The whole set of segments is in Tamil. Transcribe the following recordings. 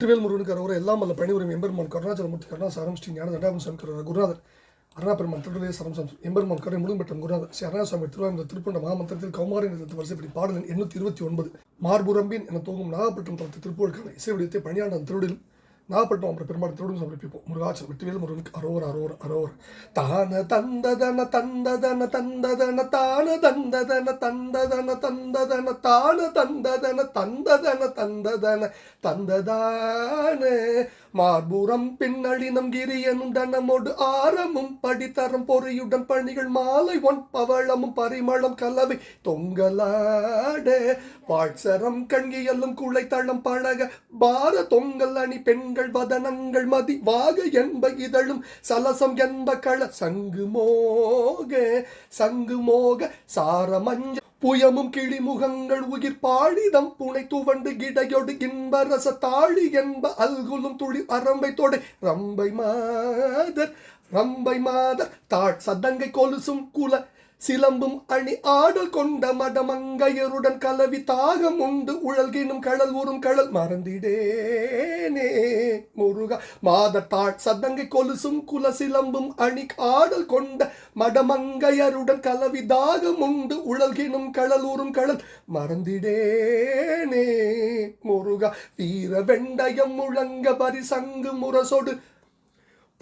திருவேல் முருகனுக்கு அரோர எல்லாம் அல்ல பணிபுரியும் எம்பெருமான் கருணாச்சலமூர்த்தி கருணாசாரம் ஸ்ரீ ஞான தண்டாபம் சங்கர குருநாதர் அருணாபெருமான் திருடலே சரம் சம் எம்பெருமான் கரை முழும்பெற்றம் குருநாதர் ஸ்ரீ அருணாசாமி திருவாரூர் திருப்பண்ட மகாமந்திரத்தில் கௌமாரி நிறுத்த வரிசைப்படி பாடலின் எண்ணூற்றி இருபத்தி ஒன்பது மார்புரம்பின் என தோங்கும் நாகப்பட்டினம் தளத்து திருப்பூருக்கான இசை வடிவத்தை பணியாண்டன் திருடில் நாகப்பட்டினம் அப்புறம் பெருமாள் திருடும் சமர்ப்பிப்போம் முருகாச்சல் வெற்றிவேல் முருகனுக்கு அரோர் அரோர் அரோர். தான தந்ததன தந்ததன தந்ததன தான தந்ததன தந்ததன தந்ததன தான தந்ததன தந்ததன தந்ததன தந்ததான. மார்புறம் பின்னழினம் கிரியனும் தனமோடு ஆரமும் படித்தரம் பொறியுடன் பணிகள் மாலை ஒன் பவளமும் பரிமளம் கலவை தொங்கலாட. வாழ்சரம் கண்கியலும் குளைத்தளம் பழக பார தொங்கல் அணி பெண்கள் வதனங்கள் மதி வாக என்ப இதழும் சலசம் என்ப கள சங்கு மோக சங்கு மோக சாரமஞ்ச புயமும் கிளி முகங்கள் உயிர் பாழிதம் புனை துவண்டு கிடையொடு இன்பரச தாழி என்ப அல்குலும் துளி அரம்பை தொடை. ரம்பை மாதர் ரம்பை மாதர் தாழ் சதங்கை கொலுசும் குல சிலம்பும் அணி ஆடல் கொண்ட மடமங்கையருடன் கலவி தாகம் உண்டு. உழல்கினும் கடல் ஊறும் கடல் மறந்திடேனே. முருகா மாதத்தாள் சதங்கை கொலுசும் குல சிலம்பும் அணி ஆடல் கொண்ட மடமங்கையருடன் கலவி தாகம் உண்டு. உழல்கினும் கடல் ஊறும் கடல் மறந்திடேனே. முருகா வீர வெண்டயம் முழங்க பரிசங்கு முரசொடு.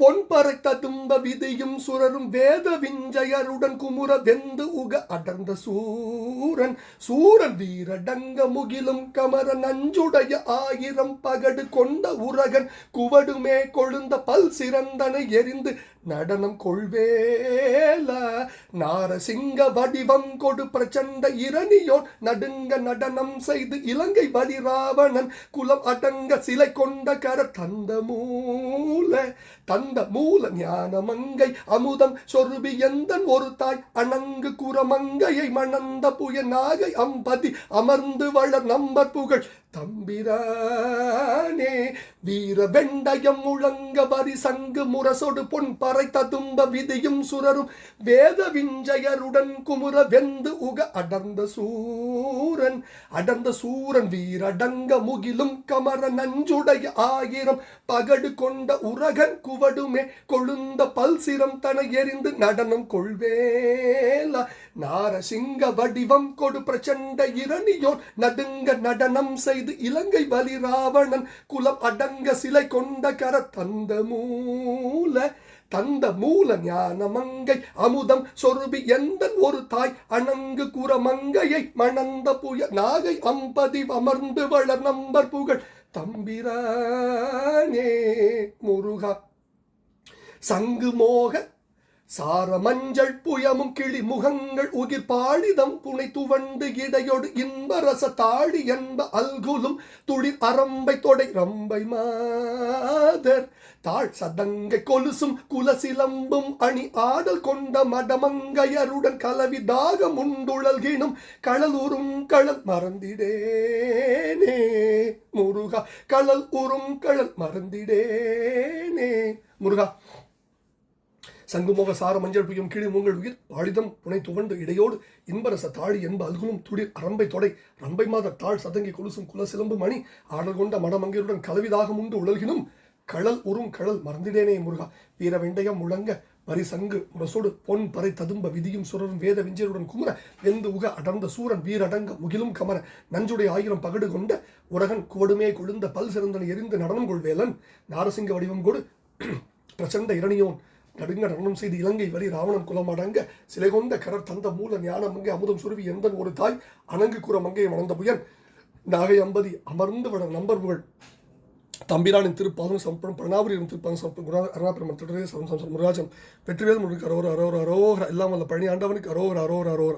பொன்பறை ததும்ப விதியும் சுரரும் வேத விஞ்சயருடன் குமுற வெந்து உக அடர்ந்த சூரன். சூரன் வீரடங்க முகிலும் கமர நஞ்சுடைய ஆயிரம் பகடு கொண்ட உரகன். குவடுமே கொழுந்த பல் சிறந்தனை எரிந்து நடனம் கொள்வேல. நாரசிங்க வடிவம் கொடு பிரச்சண்ட இரணியோன். நடுங்க நடனம் செய்து இலங்கை வலி ராவணன் குலம் அடங்க சிலை கொண்ட கர தந்த மூல. தந்த அந்த மூல ஞானமங்கை அமுதம் சொருபி எந்தன் ஒரு தாய் அணங்கு குரமங்கையை மணந்த புய நாகை அம்பதி அமர்ந்து வளர் நம்பர் புகழ். தம்பிரானே வீர வெண்டயம் முழங்க வரி சங்கு முரசொடு பொன் பறை ததும்ப விதியும் சுரரும். வேத விஞ்சயருடன் குமுற வெந்து உக அடர்ந்த சூரன். அடர்ந்த சூரன் வீரடங்க முகிலும் கமர நஞ்சுடைய ஆயிரம். பகடு கொண்ட உரகன் குவடுமே கொழுந்த பல்சிரம் தன எரிந்து நடனம் கொள்வேலா. நாரசிங்க வடிவம் கொடு பிரச்சண்ட இரணியோன் நடுங்க நடனம் செய்து இலங்கை பலி ராவணன் குலம் அடங்க சிலை கொண்ட கர தந்த மூல தந்த மூல ஞான மங்கை அமுதம் சொருபி எந்த ஒரு தாய் அணங்கு குரமங்கையை மணந்த புய நாகை அம்பதி அமர்ந்து வளர் நம்பர் புகழ். தம்பிரானே முருகா சங்கு மோக சார மஞ்சள் புயமும் கிளி முகங்கள் உயிர் பாடிதம் புனை துவண்டு இடையோடு இன்பரச தாழி என்ப அல்குலும் துளிர் அரம்பை தொடை ரம்பை மாதர். தாழ் சதங்கை கொலுசும் குலசிலம்பும் அணி ஆடல் கொண்ட மடமங்கையருடன் கலவி தாகம் உண்டுழல்கினும் உறும் கடல் மறந்திடேனே. முருகா கடல் உறும் கடல் மறந்திடேனே. முருகா சங்குமுக சார மஞ்சள் புயும் கீழே உங்கள் உயிர் பாடிதம் புனை துவண்டு இடையோடு இன்பரச தாழி என்ப அல்குலும் துடிர் அரம்பை தொடை ரம்பை மாத தாழ் சதங்கி கொலுசும் குலசிலம்பு மணி ஆடல் கொண்ட மடமங்கையுடன் கலவிதாகம் உண்டு உழல்கினும் கழல் உறும் கழல் மறந்திடேனே முருகா வீர வெண்டயம் முழங்க வரி சங்கு முரசோடு பொன் பறை ததும்ப விதியும் சுரரும் வேத விஞ்சருடன் குமர வெந்து உக அடர்ந்த சூரன் வீரடங்க முகிலும் கமர நஞ்சுடைய ஆயிரம் பகடு கொண்ட உரகன் குவடுமே கொழுந்த பல் சிறந்தன எரிந்து நடனம் கொள்வேலன் நாரசிங்க வடிவம் கொடு பிரச்சண்ட இரணியோன் நடுங்கடனம் செய்து இலங்கை வரி ராவணன் குலம் அடங்க சிலை கொண்ட கரர் தந்த மூல ஞானம் அங்கே அமுதம் சுருவி எந்த ஒரு தாய் அணங்கு கூற மங்கையை மணந்த புயன். நாகை அம்பதி அமர்ந்து வட நம்பர் புகழ். தம்பிரானின் திருப்பாதம் சமர்ப்பணம் பிரணாபுரியின் திருப்பாதம் சமர்ப்பணம் குணா அருணாபெருமன் தொடரே சமம் முருகாஜம். வெற்றிவேல் முருகன் அரோர அரோர அரோர் எல்லாம் வல்ல பழனி ஆண்டவனுக்கு அரோர அரோர அரோர